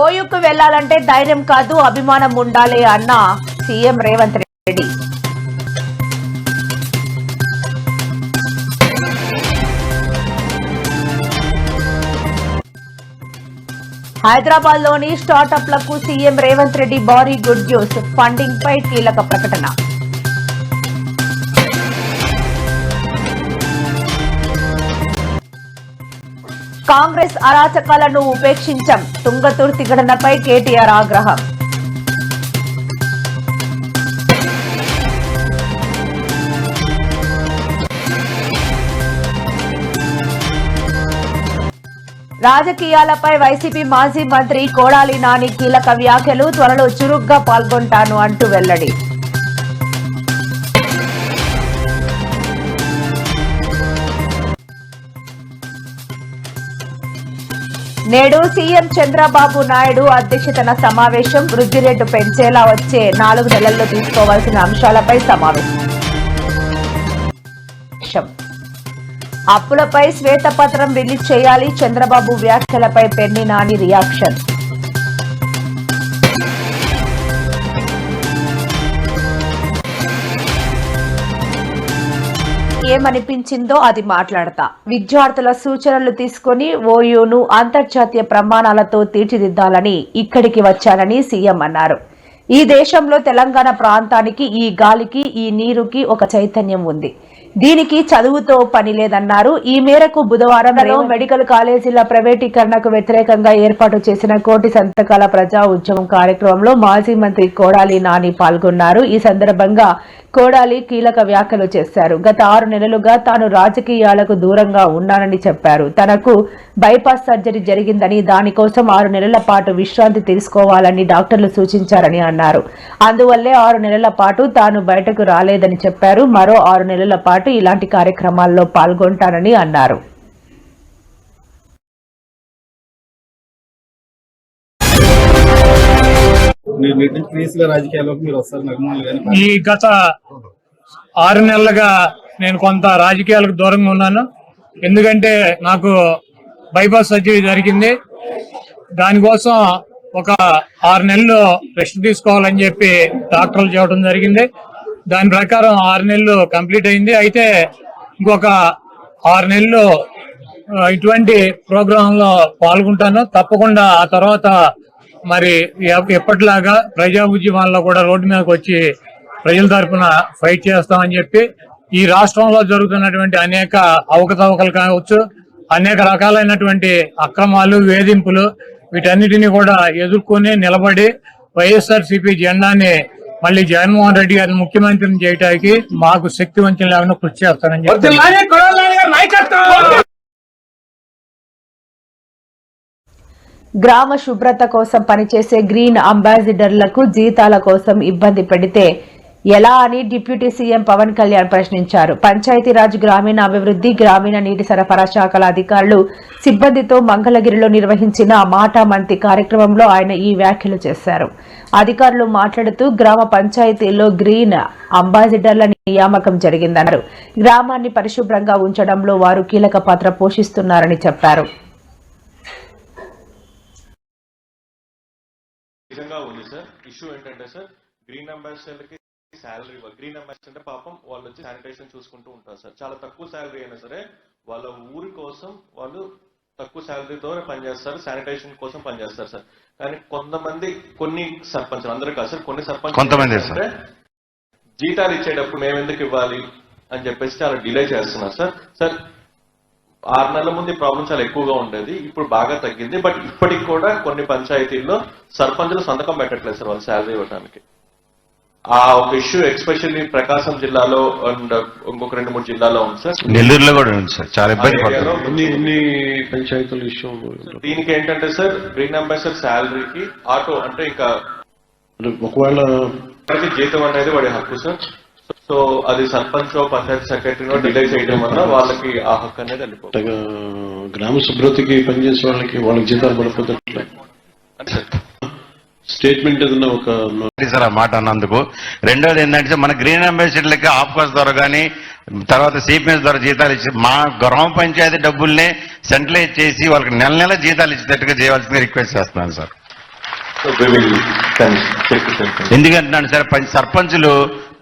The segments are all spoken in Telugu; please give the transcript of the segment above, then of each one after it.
ఓయూకు వెళ్ళాలంటే ధైర్యం కాదు అభిమానం ఉండాలి అన్న సీఎం రేవంత్ రెడ్డి. హైదరాబాద్లోని స్టార్టప్లకు సీఎం రేవంత్ రెడ్డి భారీ గుడ్ న్యూస్ ఫండింగ్ పై కీలక ప్రకటన. కాంగ్రెస్ అరాచకాలను ఉపేక్షించం. తుంగతుర్తి ఘటనపై కేటీఆర్ ఆగ్రహం. రాజకీయాలపై వైసీపీ మాజీ మంత్రి కోడాలి నాని కీలక వ్యాఖ్యలు త్వరలో చురుగ్గా పాల్గొంటాను అంటూ వెల్లడి. నేడు సీఎం చంద్రబాబు నాయుడు అధ్యక్షతన సమావేశం వృద్ధి రేటు పెంచేలా వచ్చే నాలుగు నెలల్లో తీసుకోవాల్సిన అంశాలపై సమావేశం. అప్పులపై శ్వేతపత్రం రిలీజ్ చేయాలి చంద్రబాబు వ్యాఖ్యలపై పెన్ని నాని రియాక్షన్. ఏమనిపించిందో అది మాట్లాడతా. విద్యార్థుల సూచనలు తీసుకుని ఓయూను అంతర్జాతీయ ప్రమాణాలతో తీర్చిదిద్దాలని ఇక్కడికి వచ్చానని సీఎం అన్నారు. ఈ దేశంలో తెలంగాణ ప్రాంతానికి ఈ గాలికి ఈ నీరుకి ఒక చైతన్యం ఉంది. దీనికి చదువుతో పని లేదన్నారు. ఈ మేరకు బుధవారం మెడికల్ కాలేజీల ప్రైవేటీకరణకు వ్యతిరేకంగా ఏర్పాటు చేసిన కోటి సంతకాల ప్రజా ఉద్యమం కార్యక్రమంలో మాజీ మంత్రి కోడాలి నాని పాల్గొన్నారు. ఈ సందర్భంగా కోడాలి కీలక వ్యాఖ్యలు చేశారు. గత ఆరు నెలలుగా తాను రాజకీయాలకు దూరంగా ఉన్నానని చెప్పారు. తనకు బైపాస్ సర్జరీ జరిగిందని దానికోసం ఆరు నెలల పాటు విశ్రాంతి తీసుకోవాలని డాక్టర్లు సూచించారని అన్నారు. అందువల్లే ఆరు నెలల పాటు తాను బయటకు రాలేదని చెప్పారు. మరో ఆరు నెలల పాటు ఇలాంటి కార్యక్రమాల్లో పాల్గొంటానని అన్నారు. ఈ గత ఆరు నెలలుగా నేను కొంత రాజకీయాలకు దూరంగా ఉన్నాను. ఎందుకంటే నాకు బైపాస్ సర్జరీ జరిగింది. దానికోసం ఒక ఆరు నెలలు రెస్ట్ తీసుకోవాలని చెప్పి డాక్టర్లు చెప్పడం జరిగింది. దాని ప్రకారం ఆరు నెలలు కంప్లీట్ అయింది. అయితే ఇంకొక ఆరు నెలలు ఇటువంటి ప్రోగ్రాంలో పాల్గొంటాను. తప్పకుండా ఆ తర్వాత మరి ఎప్పటిలాగా ప్రజా ఉద్యమాల్లో కూడా రోడ్డు మీదకి వచ్చి ప్రజల తరఫున ఫైట్ చేస్తామని చెప్పి ఈ రాష్ట్రంలో జరుగుతున్నటువంటి అనేక అవకతవకలు కావచ్చు అనేక రకాలైనటువంటి అక్రమాలు వేధింపులు వీటన్నిటిని కూడా ఎదుర్కొని నిలబడి వైఎస్ఆర్ సిపి జెండాని మళ్ళీ జగన్మోహన్ రెడ్డి గారిని ముఖ్యమంత్రిని చేయడానికి మాకు శక్తి వంచన లేకుండా కృషి చేస్తానని చెప్పి గ్రామ శుభ్రత కోసం పనిచేసే గ్రీన్ అంబాసిడర్లకు జీతాల కోసం ఇబ్బంది పెడితే ఎలా అని డిప్యూటీ సీఎం పవన్ కళ్యాణ్ ప్రశ్నించారు. పంచాయతీరాజ్ గ్రామీణ అభివృద్ధి గ్రామీణ నీటి సరఫరా శాఖల అధికారులు సిబ్బందితో మంగళగిరిలో నిర్వహించిన మాటా మంతి కార్యక్రమంలో ఆయన ఈ వ్యాఖ్యలు చేశారు. అధికారులు మాట్లాడుతూ గ్రామ పంచాయతీలో గ్రీన్ అంబాసిడర్ల నియామకం జరిగిందన్నారు. గ్రామాన్ని పరిశుభ్రంగా ఉంచడంలో వారు కీలక పాత్ర పోషిస్తున్నారని చెప్పారు. ఉంది సార్. ఇష్యూ ఏంటంటే సార్ గ్రీన్ అంబాసిడర్కి శాలరీ గ్రీన్ అంబాసిడర్ అంటే పాపం వాళ్ళు వచ్చి శానిటేషన్ చూసుకుంటూ ఉంటారు సార్. చాలా తక్కువ శాలరీ అయినా సరే వాళ్ళ ఊరి కోసం వాళ్ళు తక్కువ శాలరీతో పనిచేస్తారు శానిటేషన్ కోసం పనిచేస్తారు సార్. కానీ కొంతమంది కొన్ని సర్పంచ్ అందరూ కాదు సార్ కొన్ని సర్పంచ్ కొంతమంది సార్. జీతాలు ఇచ్చేటప్పుడు మేము ఎందుకు ఇవ్వాలి అని చెప్పేసి చాలా డిలే చేస్తున్నారు సార్. సార్ ఆరు నెలల ముందు ప్రాబ్లం చాలా ఎక్కువగా ఉండేది ఇప్పుడు బాగా తగ్గింది బట్ ఇప్పటికి కూడా కొన్ని పంచాయతీల్లో సర్పంచులు సంతకం పెట్టట్లేదు సార్ వాళ్ళు శాలరీ ఇవ్వడానికి ఆ ఒక ఇష్యూ ఎక్స్పెషల్లీ ప్రకాశం జిల్లాలో అండ్ ఇంకొక రెండు మూడు జిల్లాలో ఉంది సార్. నెల్లూరులో కూడా ఉంది సార్. చాలా ఇబ్బంది ఎన్ని పంచాయతీల ఇష్యూ దీనికి ఏంటంటే సార్ గ్రీన్ అంబాసిడర్ శాలరీకి ఆటో అంటే ఇంకా ఒకవేళ జీతం అనేది వాడి హక్కు సార్. సో అది సర్పంచ్ పంచాయతీ సెక్రటరీనో డిలే చేయడం వల్ల వాళ్ళకి ఆ హక్కు అనేది వెళ్ళిపోతుంది. గ్రామ శుభ్రతకి పనిచేసే వాళ్ళకి వాళ్ళకి జీతాలు పడిపోతే ఎట్లా? అంటే సార్ స్టేట్మెంట్ ఏదన్నా ఒక సార్ ఆ మాట అన్నందుకు. రెండోది ఏంటంటే మన గ్రీన్ అంబాసిడర్లకి ఆఫ్కాస్ ద్వారా కానీ తర్వాత సిపిఎస్ ద్వారా జీతాలు ఇచ్చి మా గ్రామ పంచాయతీ డబ్బుల్నే సెంట్రలైజ్ చేసి వాళ్ళకి నెల నెల జీతాలు ఇచ్చేటట్టుగా చేయవలసింది రిక్వెస్ట్ చేస్తున్నాను సార్. ఎందుకంటున్నాను సార్ సర్పంచులు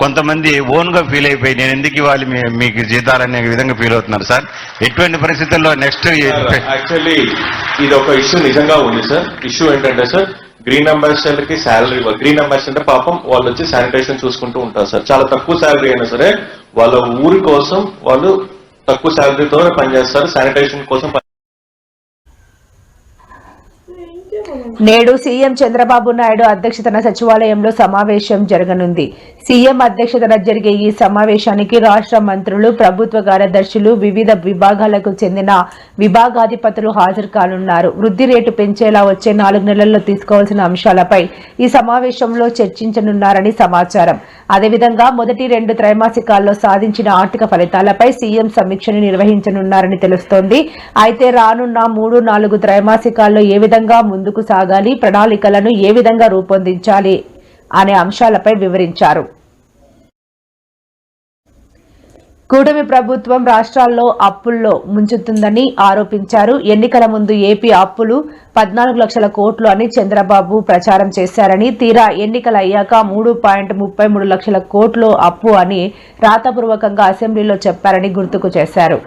కొంతమంది ఓన్గా ఫీల్ అయిపోయి నేను ఎందుకు ఇవ్వాలి మీకు జీతాలనే విధంగా ఫీల్ అవుతున్నారు సార్? ఎటువంటి పరిస్థితుల్లో నెక్స్ట్ యాక్చువల్లీ ఇది ఒక ఇష్యూ నిజంగా ఉంది సార్ ఇష్యూ ఏంటంటే సార్ గ్రీన్ అంబాసిడర్కి శాలరీ గ్రీన్ అంబాసిడర్ అంటే పాపం వాళ్ళు వచ్చి శానిటేషన్ చూసుకుంటూ ఉంటారు సార్. చాలా తక్కువ శాలరీ అయినా సరే వాళ్ళ ఊరి కోసం వాళ్ళు తక్కువ శాలరీతో పనిచేస్తారు శానిటేషన్ కోసం నేడు సీఎం చంద్రబాబు నాయుడు అధ్యక్షతన సచివాలయంలో సమావేశం జరగనుంది. సీఎం అధ్యక్షతన జరిగే ఈ సమావేశానికి రాష్ట్ర మంత్రులు ప్రభుత్వ కార్యదర్శులు వివిధ విభాగాలకు చెందిన విభాగాధిపతులు హాజరు కానున్నారు. వృద్ధి రేటు పెంచేలా వచ్చే నాలుగు నెలల్లో తీసుకోవాల్సిన అంశాలపై ఈ సమావేశంలో చర్చించనున్నారని సమాచారం. అదేవిధంగా మొదటి రెండు త్రైమాసికాల్లో సాధించిన ఆర్థిక ఫలితాలపై సీఎం సమీక్షను నిర్వహించనున్నారని తెలుస్తోంది. అయితే రానున్న మూడు నాలుగు త్రైమాసికాల్లో ఏ విధంగా ముందుకు సాగాలి ప్రణాళికలను ఏ విధంగా రూపొందించాలి అనే అంశాలపై వివరించారు. కూటమి ప్రభుత్వం రాష్ట్రాల్లో అప్పుల్లో ముంచుతుందని ఆరోపించారు. ఎన్నికల ముందు ఏపీ అప్పులు పద్నాలుగు లక్షల కోట్లు అని చంద్రబాబు ప్రచారం చేశారని తీరా ఎన్నికలు అయ్యాక మూడు పాయింట్ ముప్పై మూడు లక్షల కోట్లు అప్పు అని రాతపూర్వకంగా అసెంబ్లీలో చెప్పారని గుర్తుకు చేశారు.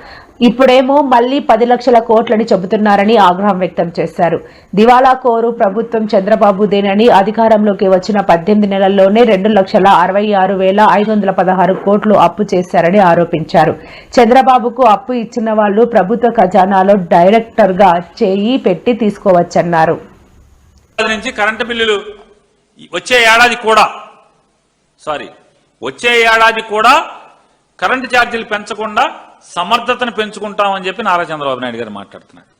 ఇప్పుడేమో మళ్ళీ పది లక్షల కోట్లని చెబుతున్నారని ఆగ్రహం వ్యక్తం చేశారు. దివాలా కోరు ప్రభుత్వం చంద్రబాబుదేనని అధికారంలోకి వచ్చిన పద్దెనిమిది నెలల్లోనే రెండు లక్షల అరవై ఆరు వేల ఐదు వందల పదహారు కోట్లు అప్పు చేశారని ఆరోపించారు. చంద్రబాబుకు అప్పు ఇచ్చిన వాళ్ళు ప్రభుత్వ ఖజానాలో డైరెక్టర్గా చేయి పెట్టి తీసుకో ఏడాది నుంచి కరెంటు బిల్లులు వచ్చే ఏడాది కూడా సారీ వచ్చే ఏడాది కూడా కరెంటు ఛార్జీలు పెంచకుండా సమర్థతను పెంచుకుంటామని చెప్పి నారా చంద్రబాబు నాయుడు గారు మాట్లాడుతున్నాడు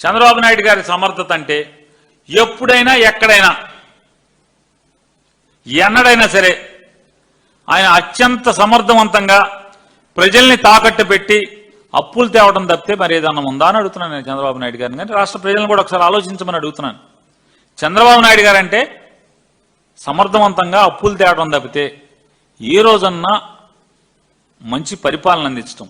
చంద్రబాబు నాయుడు గారి సమర్థత అంటే ఎప్పుడైనా ఎక్కడైనా ఎన్నడైనా సరే ఆయన అత్యంత సమర్థవంతంగా ప్రజల్ని తాకట్టు పెట్టి అప్పులు తేవడం తప్పితే మరి ఏదన్నా ఉందా అని అడుగుతున్నాను నేను చంద్రబాబు నాయుడు గారిని. కానీ రాష్ట్ర ప్రజలను కూడా ఒకసారి ఆలోచించమని అడుగుతున్నాను. చంద్రబాబు నాయుడు గారంటే సమర్థవంతంగా అప్పులు తేవడం తప్పితే ఏ రోజన్నా మంచి పరిపాలన అందించడం